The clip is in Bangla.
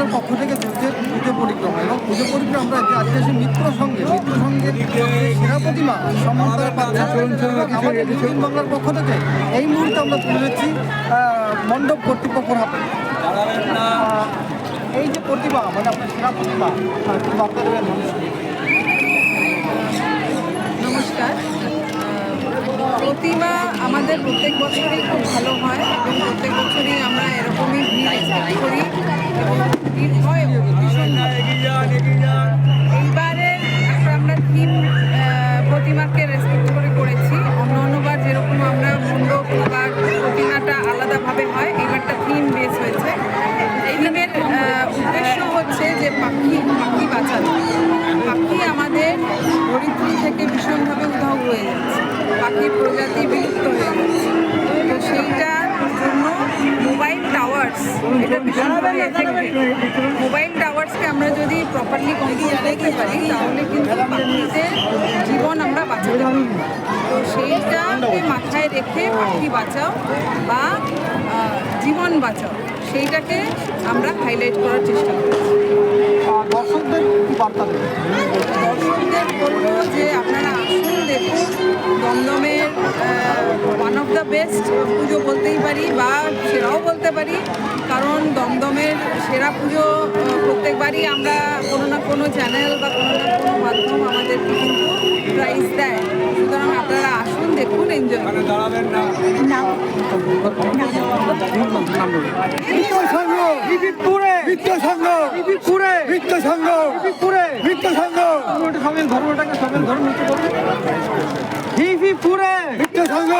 বাংলার পক্ষ থেকে চলছে পুজো পরিক্রমা এবং পুজো পরিক্রমা আমরা এসে মিত্র সঙ্গে মিত্র সঙ্গে সেরা প্রতিমা সম্মান তারা পাচ্ছে এবং আমাদের দুদিন বাংলার পক্ষ থেকে এই মুহূর্তে আমরা তুলে দিচ্ছি মণ্ডপ কর্তৃপক্ষের হাতে। এই যে প্রতিমা মানে আপনার সেরা প্রতিমা। নমস্কার। প্রতিমা আমাদের প্রত্যেক বছরই খুব ভালো হয় এবং প্রত্যেক বছরই আমরা এরকমই ভিড় করি। এবং আলাদাভাবে হয়, এইবারটা থিম বেস হয়েছে। এই থিমের উদ্দেশ্য হচ্ছে যে পাখি পাখি বাঁচানো। পাখি আমাদের ধরিত্রী থেকে ভীষণভাবে উধাও হয়ে যাচ্ছে। পাখির প্রজাতি বিলুপ্ত হয়ে যাচ্ছে। তো সেইটার জন্য মোবাইল টাওয়ার্স এটা ভীষণভাবে মোবাইল টাওয়ার্সকে আমরা যদি প্রপারলি কন্ট্রোল করতে পারি, তাহলে কিন্তু পাখিদের জীবন আমরা বাঁচাতে পারি তো সেইটাকে মাথায় রেখে পাখি বাঁচাও বা জীবন বাঁচাও সেইটাকে আমরা হাইলাইট করার চেষ্টা করছি। আহ, দর্শকদের দর্শকদের বলব যে আপনারা আসুন দেখুন দমদমের one of the best puja বলতেই পারি বা সেরাও বলতে পারি কারণ দমদমের সেরা পুজো প্রত্যেকবারই আমরা কোনো না কোনো চ্যানেল বা কোনো না কোনো মাধ্যম আমাদেরকে কিন্তু এনজয় করুন মিত্র সংঘ বিপিপুরে মিত্র সংঘ সংঘ বিপিপুরে মিত্র সংঘ ধর্মটাকে ধর্ম করবে বিপিপুরে মিত্র সংঘ